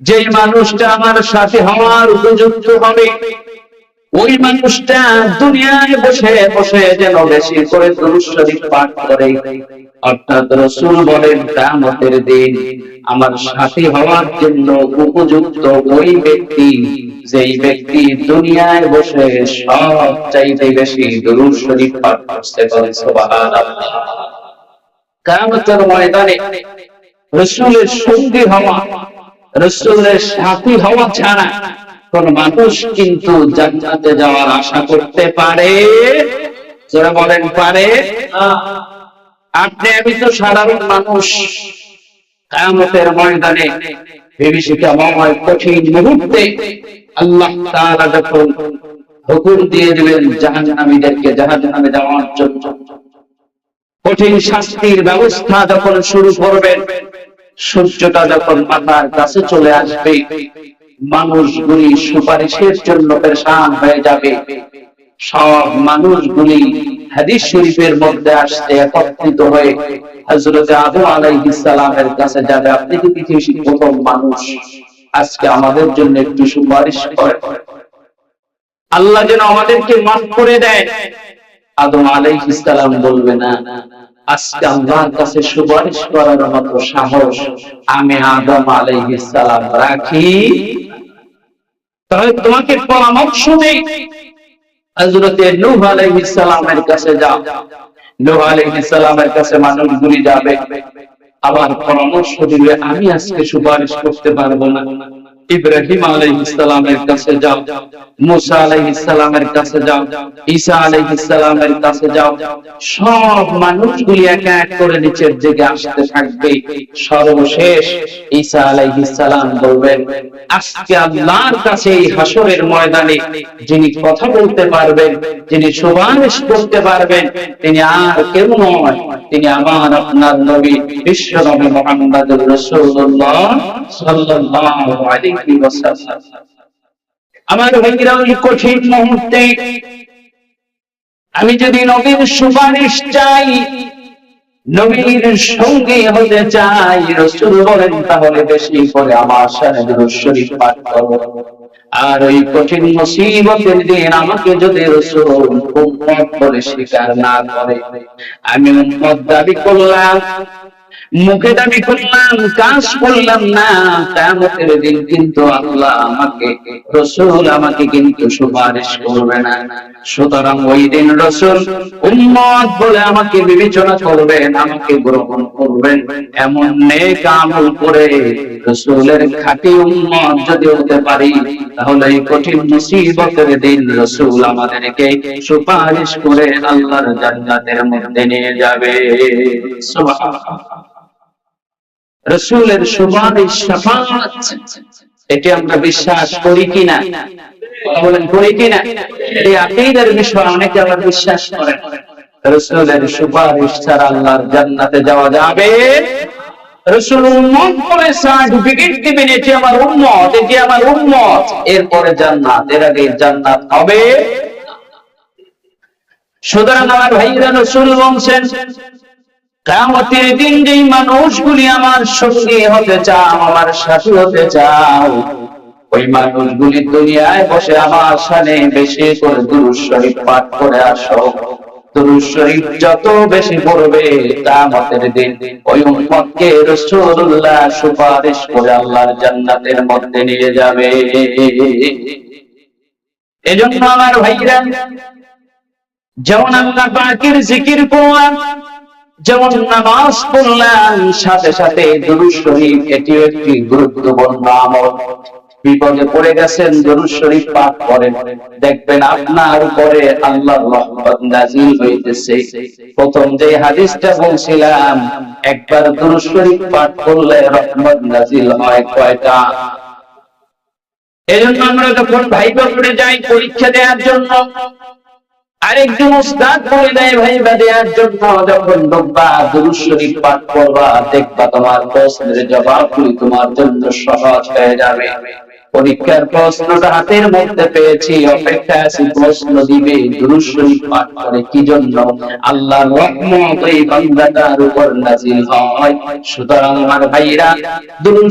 যে মানুষটা আমার সাথে হওয়ার উপযুক্ত হবে, ওই মানুষটা দুনিয়ায় বসে বসে যেন বেশি করে দুরূদ পাঠ করে। অর্থাৎ রসুল বলেন, কিয়ামতের দিন আমার সাথী হওয়ার জন্য উপযুক্ত ওই ব্যক্তি, যেই ব্যক্তি দুনিয়ায় বসে সব চাইতে বেশি দুরূদ শরীফ পাঠ করতে পারে, সুবহানাল্লাহ। কিয়ামতের ময়দানে রসুলের সঙ্গী হওয়া রসুলের সাথী হওয়া ছাড়া কোন মানুষ কিন্তু জান্নাতে যাওয়ার আশা করতে পারে? যারা বলেন, পারে? আপনি আমি তো সাধারণ মানুষ ময়দানে কঠিন মুহূর্তে আল্লাহ যখন হুকুম দিয়ে যাওয়ার জন্য, কঠিন শাস্তির ব্যবস্থা যখন শুরু করবেন সূর্যটা যখন মাথার কাছে চলে আসবে মানুষগুলি সুপারিশের জন্য পেরেশান হয়ে যাবে। সব মানুষগুলি হাদিস শরীফের মধ্যে আসতে একত্রিত হয়ে হযরত আদম আলাইহিস সালামের কাছে যাবে। আপনি কি পৃথিবীর প্রথম মানুষ? আজকে আমাদের জন্য একটু সুপারিশ করেন। আল্লাহ যেন আমাদেরকে মাফ করে দেয়। আদম আলাইহিস সালাম বলবে না আজকে আল্লাহর কাছে সুপারিশ করার মতো সাহস আমি আদম আলাইহিস সালাম রাখি। তাহলে তোমাকে পরামর্শ দেই। হযরতে নূহ আলাইহিস সালামের কাছে যাও। নূহ আলাইহিস সালামের কাছে মানুষগুলি যাবে। আবার পরামর্শ দিবে, আমি আজকে সুপারিশ করতে পারব না। ইব্রাহিম আলাইহিস সালামের কাছে যাও, মুসা আলাইহিস সালামের কাছে যাও, ঈসা আলাইহিস সালামের কাছে যাও। সব মানুষগুলি এক এক করে নিচের দিকে আসতে থাকবে। সর্বশেষ ঈসা আলাইহিস সালাম বলবেন, আজকে আল্লাহর কাছে এই হাসরের ময়দানে যিনি কথা বলতে পারবেন, যিনি সুপারিশ করতে পারবেন, তিনি আর কেউ নয়, তিনি আমার আপনার নবী, বিশ্ব নবী মুহাম্মদুর রাসূলুল্লাহ সাল্লাল্লাহু আলাইহি আমার ভাইরা ওই কঠিন মুহূর্তে আমি যদি নবীর সুপারিশ চাই, নবীর সঙ্গে হতে চাই, রসুল বলেন, তাহলে বেশি করে আমার শরীফ পাঠ করো আর ওই কঠিন মুসিবতের দিন আমাকে যদি রসুল বলে স্বীকার না করে, আমি দাবি করলাম মুখে দাবি করলাম কাজ করলাম না কেমতের দিন কিন্তু আল্লাহ আমাকে, রসুল আমাকে কিন্তু সুপারিশ করবে না। সুতরাং ওই দিন রসুল উম্মত বলে আমাকে বিবেচনা করবেন, আমাকে গ্রহণ করবেন। এমন নেক আমল করে রসুলের খাঁটি উম্মত যদি হতে পারি, তাহলে এই কঠিন মুসিবতের দিন রসুল আমাদেরকে সুপারিশ করে আল্লাহর জান্নাতের মধ্যে নিয়ে যাবে। সুবহানাল্লাহ। রসুলের শাফাত এটি আমরা বিশ্বাস করি কিনা? বলেন, করি কিনা? বিষয় অনেকে বিশ্বাস করেন। রসুলের সুপারিশ ছাড়া আল্লাহর জান্নাতে যাওয়া যাবে। রসুল বলে দিবেন, এটি আমার উম্মত, এটি আমার এরপরে জান্নাত, এর আগে জান্নাত হবে। সুতরাং আমার ভাইরা রসুল বলছেন কামতের দিন যেই মানুষগুলি আমার সঙ্গে হতে চাও, আমার সাথী হতে চাও, ওই মানুষগুলি দুনিয়ায় বসে আমার সামনে বেশি করে দুরূদ শরীফ পাঠ করে আসো। দুরূদ শরীফ যত বেশি পড়বে কামতের দিন ওই উম্মতকে রাসূলুল্লাহ সুপারিশ করে আল্লাহর জান্নাতের মধ্যে নিয়ে যাবে। এজন্য আমার ভাইরা, যেমন আল্লাহ পাকের জিকির করলাম যেমন নামাজ পড়লাম সাথে সাথে দুরূদ শরীফ, এটিও একটি গুরুত্বপূর্ণ আমল। বিপদে পড়ে গেছেন, দুরূদ শরীফ পাঠ করেন। দেখবেন আপনার উপরে আল্লাহর রহমত নাযিল হইতেছে। প্রথম যে হাদিসটা বলছিলাম, একবার দুরূদ শরীফ পাঠ করলে রহমত নাজিল হয় কয়টা? এজন্য আমরা যখন ভাইবা পড়ে যাই, পরীক্ষা দেওয়ার জন্য আরেকজন উস্তাদ বলে দেয়, ভাই দেওয়ার জন্য যখন ডব্বা দুরুদ শরীফ পাঠ করবা, দেখবা তোমার প্রশ্নের জবাবগুলি তোমার জন্য সহজ হয়ে যাবে। পরীক্ষার প্রশ্নটা হাতের মধ্যে পেয়েছি, অপেক্ষা আছি, প্রশ্ন দিবে পাঠ করে কি জন্য? এই বান্দাটার উপর নাজিল হয়। সুতরাং আমার ভাইরা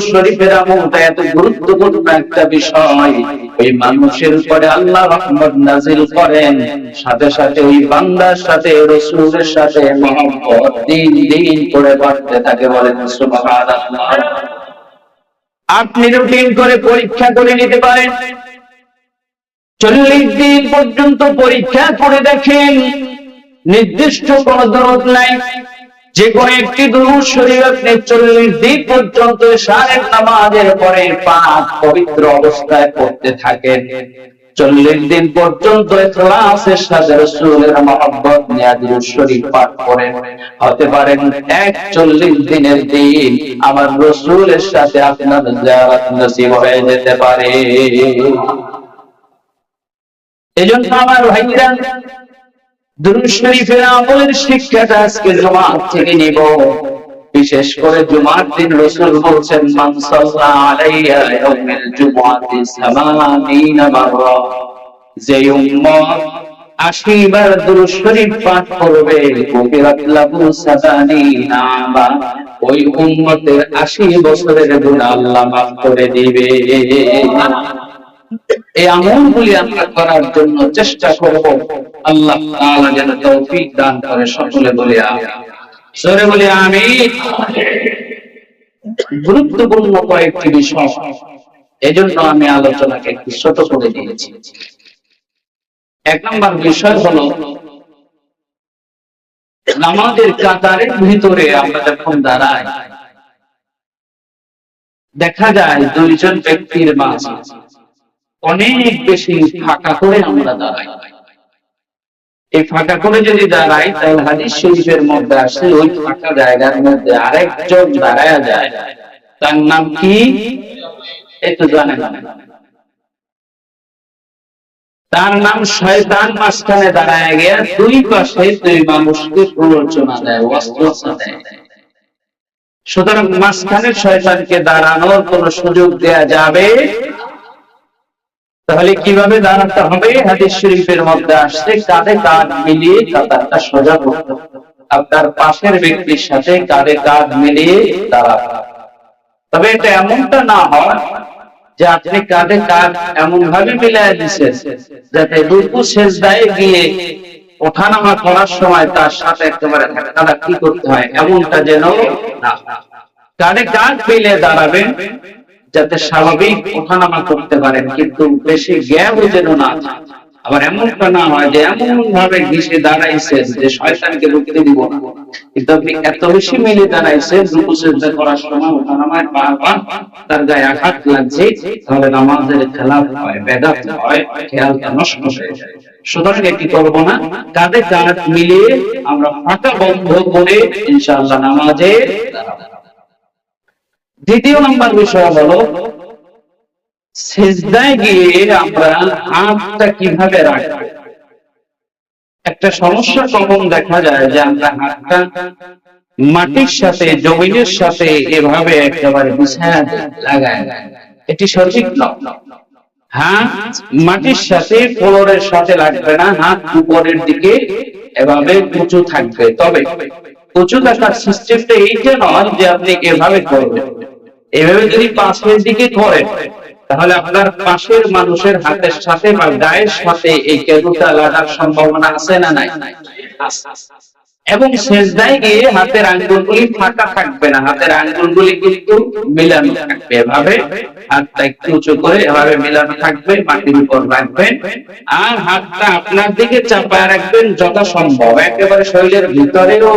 শরীফের আমলটা এত গুরুত্বপূর্ণ একটা বিষয়। ওই মানুষের উপরে আল্লাহ রহমত নাজিল করেন, সাথে সাথে ওই বান্দার সাথে, রসুলের সাথে দিন দিন করে বাড়তে থাকে বলেন আপনি রুটিন করে পরীক্ষা করে নিতে পারেন। চল্লিশ দিন পর্যন্ত পরীক্ষা করে দেখেন, নির্দিষ্ট কোন দরদ নাই। যে কোনো একটি দুরুদ শরীর আপনি চল্লিশ দিন পর্যন্ত সারের নামাজের পরে পাক পবিত্র অবস্থায় পড়তে থাকেন। চল্লিশ দিন পর্যন্ত মহব্বত নিয়ে দুরুদ শরীফ পাঠ করেন হতে পারেন এক চল্লিশ দিনের দিন আমার রসুলের সাথে আপনার জিয়ারত নসিব হয়ে যেতে পারে। এজন্য আমার ভাইরা, দুরুদ শরীফের আমলের শিক্ষাটা আজকে জমাত থেকে নিব। বিশেষ করে জুমার দিন রসুল বলছেন যে উম্মত আশি বার শরীফ পাঠ করবে ওই উম্মতের আশি বছরের গুনাহ আল্লাহ মাফ করে দিবে। এই আমলগুলি আমরা করার জন্য চেষ্টা করব। আল্লাহ যেন তৌফিক দান করে সকলে বলি আমিন। সরে বলি আমি। গুরুত্বপূর্ণ কয়েকটি বিষয়। এজন্য আমি আলোচনাকে একটু ছোট করে দিয়েছি। এক নম্বর বিষয় কাতারের ভিতরে আমরা যখন দাঁড়াই, দেখা যায় দুইজন ব্যক্তির মাঝে অনেক বেশি ফাঁকা করে আমরা দাঁড়াই। এই ফাঁকা করে যদি দাঁড়াই, তাহলে হাদিস শরীফের মধ্যে আসে ওই ফাঁকা জায়গার মধ্যে আরেকজন দাঁড়ায় যায়। তার নাম কি? একটু জানে তার নাম শয়তান মাঝখানে দাঁড়ায় গিয়া দুই পাশে দুই মানুষকে প্ররোচনা দেয় ওয়াসওয়াসা দেয়। সুতরাং মাঝখানে শয়তানকে দাঁড়ানোর কোন সুযোগ দেয়া যাবে তাহলে কীভাবে দাঁড়াতে হবে? হাদিস শরীফের মধ্যে আসছে, কাঁধে কাঁধ মিলিয়ে কাতারটা সোজা করতে। আপনার পাশের ব্যক্তির সাথে কাঁধে কাঁধ মিলিয়ে দাঁড়াতে তবে এটা এমনটা না হয় যে আপনি কাঁধে কাঁধ এমন ভাবে মিলাই দিচ্ছেন যাতে রুকু শেষদায় গিয়ে ওঠানামা করার সময় তার সাথে একেবারে কি করতে হয়, এমনটা যেন না কাঁধে কাঁধ মিলে দাঁড়াবেন যাতে স্বাভাবিক ওঠানামা করতে পারেন, কিন্তু বেশি গ্যাপ যেন না আবার এমনটা না হয় যে এমন ভাবে ঘিসে দাঁড়াইছেন যে শয়তানকে রুখতে দিব না। কিন্তু আপনি এত বেশি মিলে দাঁড়াইছেন করার সময় ওঠানামায় বারবার তার গায়ে আঘাত লাগছে, তাহলে নামাজের খেলাফ হয়, বেদাত হয় সুতরাং এটি করব না। মিলিয়ে আমরা ফাঁকা বন্ধ করে ইনশাআল্লাহ নামাজে দাঁড়াবো দ্বিতীয় নম্বর বিষয় হলো, সেজদায় গিয়ে আমরা হাতটা কীভাবে রাখব? একটা সমস্যা কমন দেখা যায় যে আমরা হাতটা মাটির সাথে, জমিনের সাথে এভাবে একেবারে বিছায়া লাগায় এটি সঠিক নয় হাত মাটির সাথে ফ্লোরের সাথে লাগবে না, হাত উপরের দিকে এভাবে উঁচু থাকবে। তবে উঁচু থাকার সিস্টেমটা এইটা নয় যে আপনি এভাবে করবেন। এভাবে যদি পাশের দিকে করেন তাহলে আপনার পাশের মানুষের হাতের সাথে বা গায়ের সাথে এই কেদুটা লাগার সম্ভাবনা আছে না নাই। এবং শেষদায় গিয়ে হাতের আঙ্গুলগুলি ফাঁকা থাকবে না। হাতের আঙ্গুলগুলি কিন্তু মিলানো থাকবে। এভাবে হাতটা একটু উঁচু করে এভাবে মিলানো থাকবে, মাটির উপর রাখবেন। আর হাতটা আপনার দিকে চাপায় রাখবেন যথাসম্ভব। একেবারে শরীরের ভিতরেও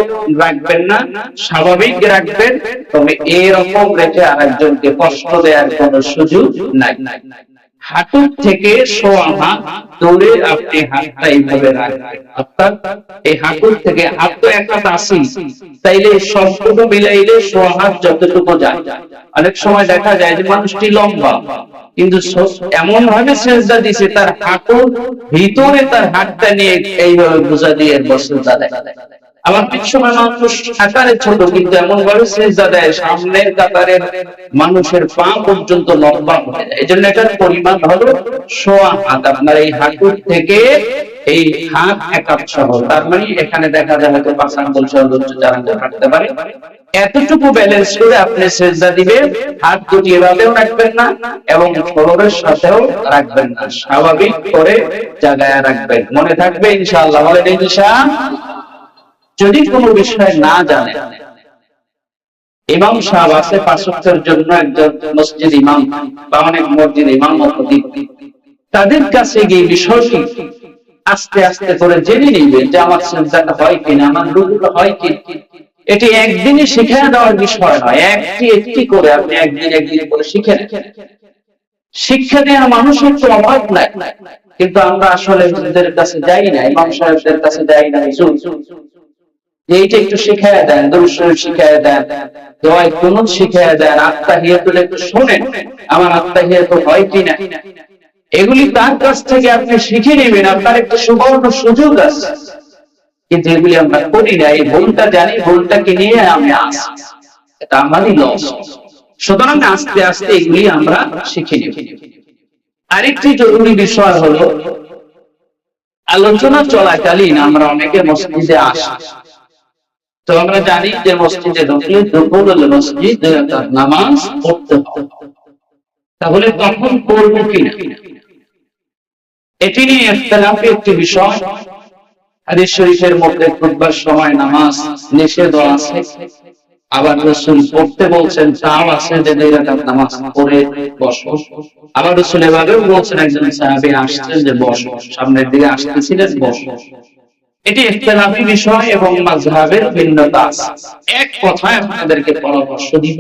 রাখবেন না, স্বাভাবিক রাখবেন। তবে এরকম রেখে আরেকজনকে কষ্ট দেওয়ার কোনো সুযোগ নাই। হাঁটুর থেকে দূরে আপনি হাতটা এইভাবে রাখবেন। এই হাঁটুর থেকে হাত তো এক হাত আসি তাইলে মিলাইলে যতটুকু যায়। অনেক সময় দেখা যায় যে মানুষটি লম্বা, কিন্তু এমন ভাবে সেজদা দিছে, তার হাঁটুর ভিতরে তার হাতটা নিয়ে এইভাবে বোঝা দিয়ে বসে দেখা আবার অনেক মানুষ আকারে ছোট, কিন্তু এমন ভাবে সেজদা দেয়, সামনের কাতারের মানুষের পা পর্যন্ত লম্বা হয়ে যায়। এই জন্য এটার পরিমাণ হলো সোয়া হাত। আপনার এই হাঁটুর থেকে এই হাত এক হাত সহ। তার মানে এখানে দেখা যায় হয়তো পাঁচ আঙ্গুল সর্বোচ্চ চার আঙ্গুল হাঁটতে পারে। এতটুকু ব্যালেন্স করে আপনি সেজদা দিবেন, হাত দুটি এভাবেও রাখবেন না এবং শরীরের সাথেও রাখবেন না। স্বাভাবিক করে জায়গায় রাখবেন। মনে থাকবে ইনশাআল্লাহ, বলেন ইনশাআল্লাহ যদি কোনো বিষয় না জানে, ইমাম সাহেব আছে পাঁচকের জন্য একজন মসজিদ ইমাম বা অনেক মসজিদ ইমাম তাদের কাছে গিয়ে বিষয়টি আস্তে আস্তে করে জেনে নিবে যে আমার সেন্সারটা হয় কিনা, আমার রুগুলো হয় কি এটি একদিনে শিখে দেওয়ার বিষয় নয়, একটি একটি করে আপনি একদিন একদিন করে শিখে শিক্ষা দেওয়ার মানুষের তো অভাব নাই, কিন্তু আমরা আসলে কাছে যাই না, ইমাম সাহেবদের কাছে যাই না এইটা একটু শিখায় দেন, দরুদ শিখায় দেন, দোয়ায় কুনুত শিখায় দেন আত্মাহিয়াতুল একটু শোনেন, আমার আত্মাহিয়াত হয় কিনা? এগুলি তার কাছ থেকে আপনি শিখে নেবেন, আপনার একটা সুবর্ণ সুযোগ আছে। কিন্তু এগুলি আমরা করি না, এই ভুলটা জানি, ভুলটাকে নিয়ে আমি আসি। এটা আমারই লস। সুতরাং আস্তে আস্তে এগুলি আমরা শিখে নেব। আরেকটি জরুরি বিষয় হলো, আলোচনা চলাকালীন আমরা অনেকে মসজিদে আসি। তো আমরা জানি যে মসজিদে ঢুকলে দুপুর মসজিদ নামাজ পড়তে হবে। তাহলে তখন করব কিনা? এটি নিয়ে ইখতিলাফি একটি বিষয়। হাদিস শরীফের মধ্যে খুতবার সময় নামাজ নিষেধ আছে। আবার রসুল পড়তে বলছেন, তাও আছে যে নামাজ পড়ে বসো। আবার রসুল এভাবেও বলছেন, একজন সাহাবী আসছেন যে বসো, সামনের দিকে আসতেছিলেন, বসো। এটি ইখতিলাফি বিষয় এবং মাযহাবের ভিন্নতা আছে। এক কথায় আপনাদেরকে পরামর্শ দিব।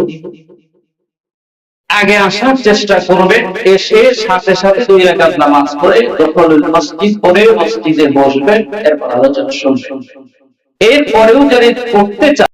আগে আসার চেষ্টা করবে, এসে সাথে সাথে দুই রাকাত নামাজ পড়ে দখল মসজিদ পড়ে মসজিদে বসবেন, এরপর আলোচনা শুনবেন। এরপরেও যদি করতে চান